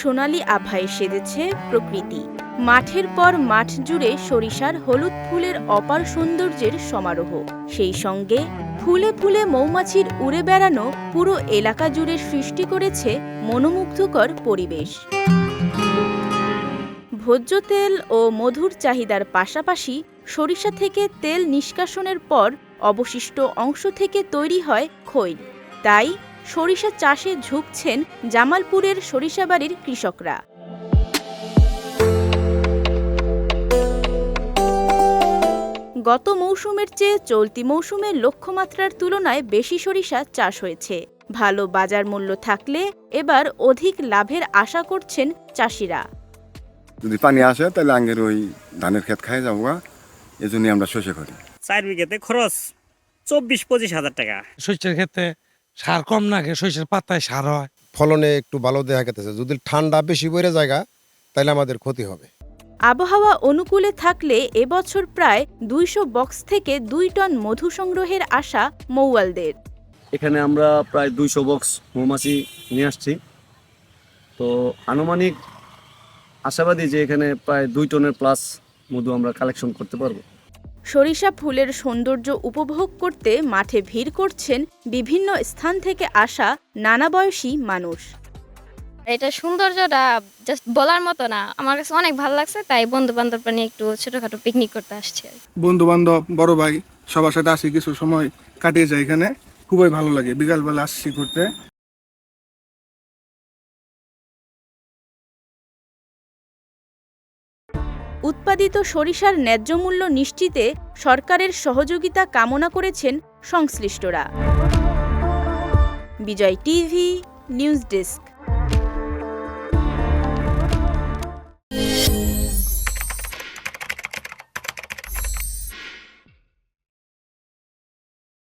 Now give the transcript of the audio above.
সোনালি আভায় সেজেছে প্রকৃতি। মাঠের পর মাঠ জুড়ে সরিষার হলুদ ফুলের অপার সৌন্দর্যের সমারোহ। সেই সঙ্গে ফুলে ফুলে মৌমাছির উড়ে বেড়ানো পুরো এলাকা জুড়ে সৃষ্টি করেছে মনোমুগ্ধকর পরিবেশ। ভোজ্য তেল ও মধুর চাহিদার পাশাপাশি সরিষা থেকে তেল নিষ্কাশনের পর অবশিষ্ট অংশ থেকে তৈরি হয় খৈল। তাই সরিষা চাষে ঝুঁকছেন জামালপুরের সরিষাবাড়ির কৃষকরা। গত মৌসুমের চেয়ে চলতি মৌসুমে লক্ষ্যমাত্রার তুলনায় বেশি সরিষা চাষ হয়েছে। ভালো বাজার মূল্য থাকলে এবার অধিক লাভের আশা করছেন চাষিরা। যদি পানি আসে তাহলে আঙ্গের ওই ধানের ক্ষেত খাই যাব জন্যই আমরা শস্য করি। চার বিঘাতে খরচ চব্বিশ পঁচিশ হাজার টাকা। শস্যের ক্ষেত্রে সার কম না লাগে শস্যের পাতায় সার হয়। ফলনে একটু ভালো দেখা গেতেছে। যদি ঠান্ডা বেশি বেড়ে জায়গা তাহলে আমাদের ক্ষতি হবে। আবহাওয়া অনুকূলে থাকলে এবছর প্রায় দুইশো বক্স থেকে দুই টন মধু সংগ্রহের আশা মৌয়ালদের। এখানে আমরা প্রায় দুইশো বক্স মৌমাছি নিয়ে আসছি। তো আনুমানিক আশাবাদী যে এখানে প্রায় দুই টনের প্লাস মধু আমরা কালেকশন করতে পারব। সরিষা ফুলের সৌন্দর্য উপভোগ করতে মাঠে ভিড় করছেন বিভিন্ন স্থান থেকে আসা নানা বয়সী মানুষ। এটা সৌন্দর্যটা জাস্ট বলার মতো না। আমার কাছে অনেক ভালো লাগছে তাই বন্ধু বান্ধবরা নিয়ে একটু ছোটখাটো পিকনিক করতে আসছি বন্ধু বান্ধব বড় ভাই সবার সাথে আসি কিছু সময় কাটিয়ে যায় এখানে। খুবই ভালো লাগে। বিকালবেলা আসছি ঘুরতে। উৎপাদিত সরিষার ন্যায্য মূল্য নিশ্চিতে সরকারের সহযোগিতা কামনা করেছেন সংশ্লিষ্টরা। Bijoy TV news desk.